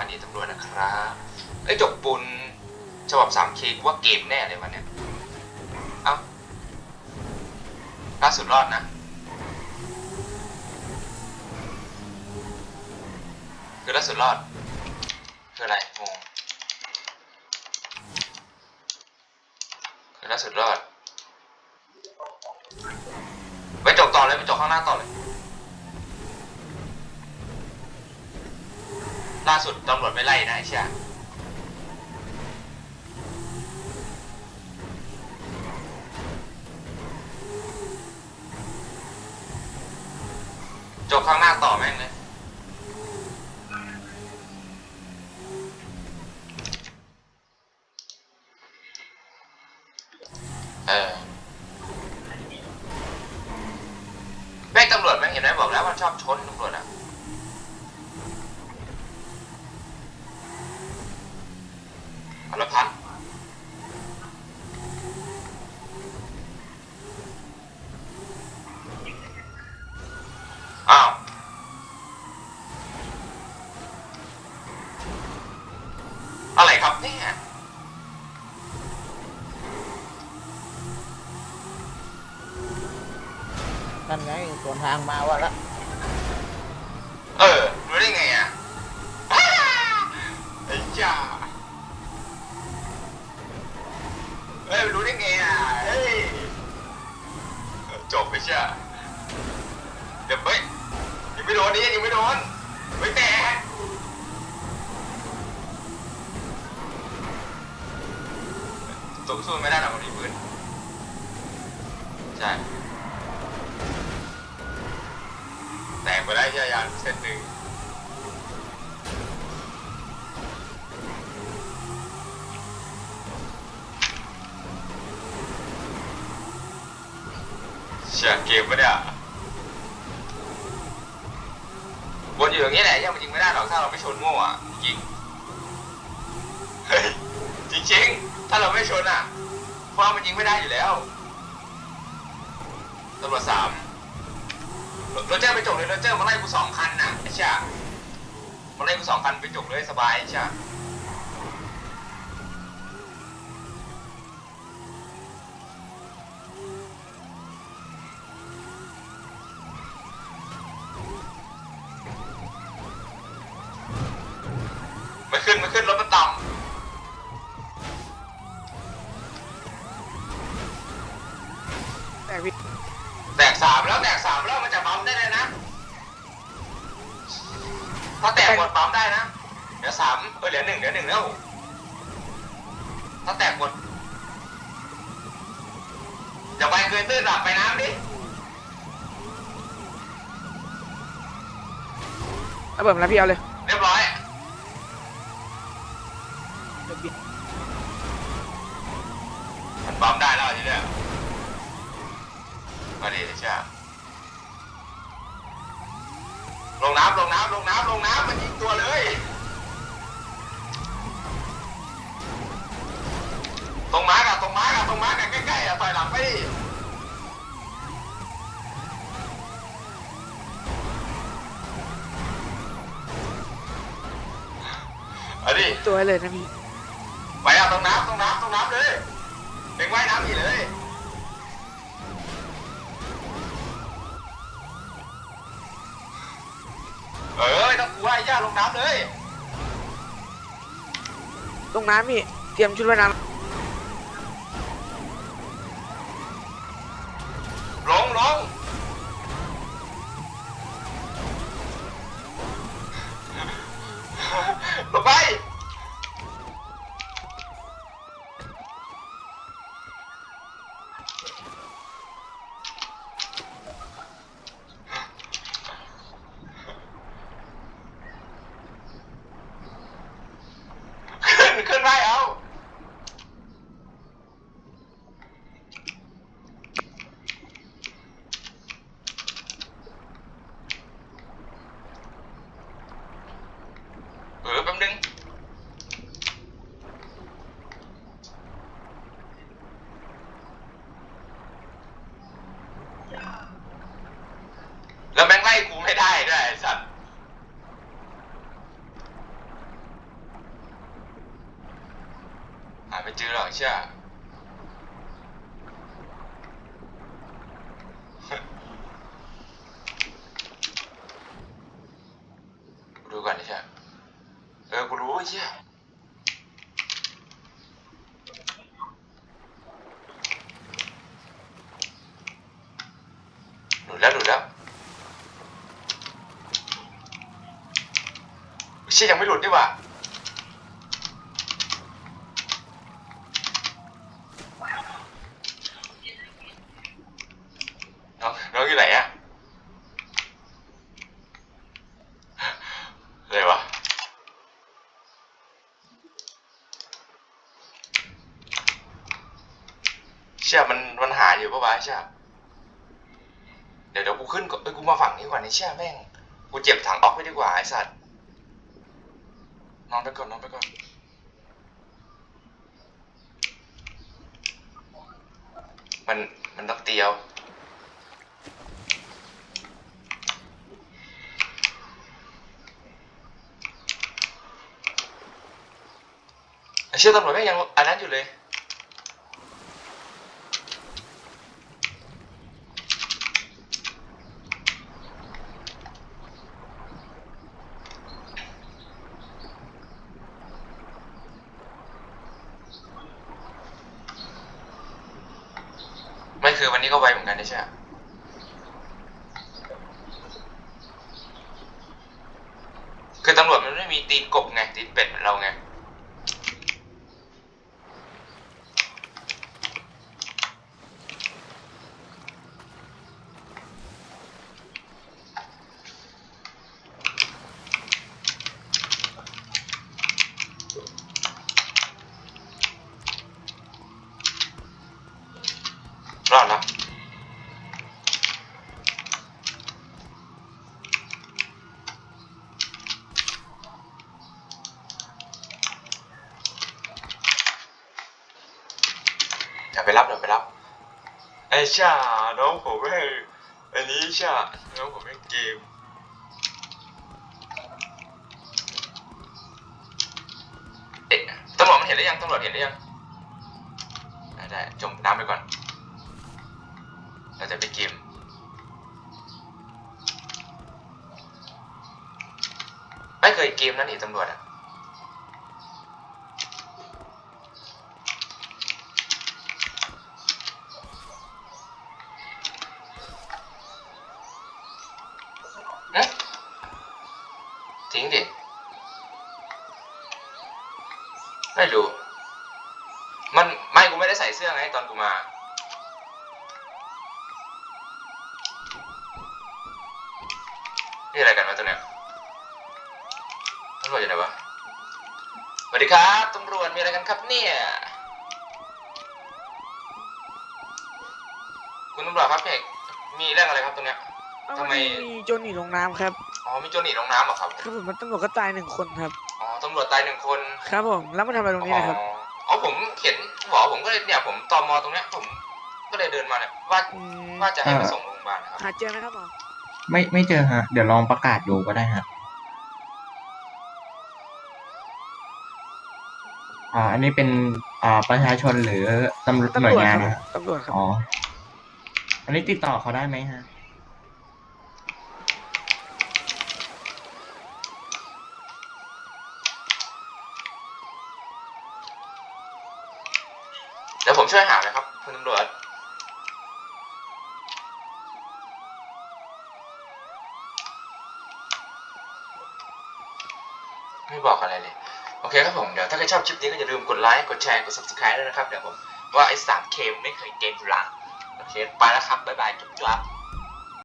านีตำรวจนะครับไอ้จกปุนฉบับสามเคว่าเกมแน่เลยวันเนี้ยเอ้าล่าสุดรอดนะ คือล่าสุดรอด คืออะไรงงคือล่าสุดรอดไปจกต่อเลย ไปจกข้างหน้าต่อเลย ล่าสุดตำรวจไม่ไล่นะไอ้เชี่ยจบข้างหน้าต่อแม่งเลย เออแม่งตำรวจแม่งเห็นไหมบอกแล้วมันชอบชนตำรวจอะ อรพัฒน์อ้าว อะไรครับเนี่ยนั่นไงสวนทางมาว่าละเออรู้ได้ไงอะอ้าไอ้จ้า เฮ้ยรู้ได้ไงอะเฮ้ยจบไปใช่เดี๋ยวเฮ้ยยังไม่โดนนี่ยังไม่โดนไม่แตกสู้สู้ไม่ได้หรอกมันมีปืนใช่ แตกไปได้ใช่ยังเส้นหนึ่ง เชียเกมปะเนี่ยวนอยู่อย่างนี้แหละยังมันยิงไม่ได้หรอกถ้าเราไม่ชนโง่อะจริงเฮ้ยจริงถ้าเราไม่ชนอะเพราะมันยิงไม่ได้อยู่แล้วตำรวจสามโรเจอร์ไปจกเลยโรเจอร์มาไล่กูสองคันน่ะไอ้เชี่ยมาไล่กูสองคันไปจกเลยสบายไอ้เชี่ยไม่ ขึ้นไม่ขึ้นรถมันต่แต่พี่ำแตกสามแล้วแตกสามแล้วมันจะปั๊มได้เลยนะ ถ้าแตกหมดปั๊มได้นะเดี๋ยวสามเออเหลือหนึ่งเหลือหนึ่งแล้ว ถ้าแตกหมดอย่าไปเกินตื้นหลับไปน้ำดิ ระเบิดมาแล้วพี่เอาเลย เรียบร้อย เดี๋ยวพี่ มันปั๊มได้แล้วทีเนี้ย มาดิใช่ลงน้ำลงน้ำลงน้ำลงน้ำมันยิงตัวเลยตรงมาร์กอะตรงมาร์กอะตรงมาร์กอะใกล้ๆอะถอยหลังไปดิเอาดิตัวให้เลยนะพี่ไปอะตรงน้ำตรงน้ำตรงน้ำเลยเด็กว่ายน้ำอีกเลย เอ้ยต้องกลัวไอ้ย่าลงน้ำเลย ลงน้ำพี่ เตรียมชุดว่ายน้ำงลงลงไป ขึ้นขึ้นไปเอา เออแป๊บนึง ไปเจอหรอกเชื่อกูดูก่อนไอ้เชี่ยเออกูรู้เชี่ยหลุดแล้วหลุดแล้วเชี่ยยังไม่หลุดดีกว่าน้องน้องอยู่ไหนอะอะไรวะ เชี่ยมันมันหายู่ปะวะเชี่ยเดี๋ยวเดี๋ยวกูขึ้นก่อนเอ้ยกูมาฝั่งนี้ก่อนไอ้เชี่ยแม่ง กูเจ็บถังออกไปดีกว่าไอ้สัตว์ นอนไปก่อนนอนไปก่อน มันมันต้องเตียวไอ้เชี่ยตำรวจแม่งยังอันนั้นอยู่เลย คือวันนี้ก็ไวเหมือนกันใช่ไหมคือตำรวจมันไม่มีตีนกบไงตีนเป็ดเหมือนเราไง รอดแล้วเดี๋ยวไปรับเดี๋ยวไปรับไอ้ชาน้องผมไม่อันนี้ชาน้องผมไม่เกมเอ๊ะตำรวจมันเห็นหรือยังตำรวจเห็นหรือยังได้จมน้ำไปก่อน เราจะไปเกมไม่เคยเกมนั่นนี่ตำรวจอะเอ๊ะทิ้งดิ ไม่รู้ มัน ไม่กูไม่ได้ใส่เสื้อไงตอนกูมา นี่อะไรกันวะตัวเนี้ยตำรวจอยู่ไหนวะสวัสดีครับตำรวจมีอะไรกันครับเนี่ยคุณตำรวจครับพี่เอกมีเรื่องอะไรครับตรงเนี้ย เอ้าทำไมวันนี้มีโจรหนีลงน้ำครับ อ๋อมีโจรหนีลงน้ำเหรอครับครับผมมันตำรวจก็ตายหนึ่งคนครับ อ๋อตำรวจตายหนึ่งคนครับผม แล้วมาทำอะไรตรงนี้นะครับ อ๋ออ๋อผมเห็นหมอผมก็เลยเนี่ยผมตอมอตรงเนี้ยผมก็เลยเดินมาเนี่ยว่าอืมว่าจะให้ไปส่งโรงพยาบาลนะครับ หาเจอไหมครับหมอ ไม่ไม่เจอฮะ เดี๋ยวลองประกาศดูก็ได้ฮะอ่า อันนี้เป็นอ่าประชาชนหรือตำรวจหน่วยงานครัฮะบตำรวจครับอ๋อ อันนี้ติดต่อเขาได้ไหมฮะ เดี๋ยวผมช่วยหาเลยครับ คุณตำรวจ ไม่บอกอะไรเลย โอเคครับผม เดี๋ยวถ้าใครชอบคลิปนี้ก็อย่าลืมกดไลค์ กดแชร์ กด subscribe ด้วยนะครับ เดี๋ยวผมว่าไอ้สามเคมไม่เคยเกมหลังโอเค ไปแล้วครับ บ๊ายบาย จุ๊บจุ๊บ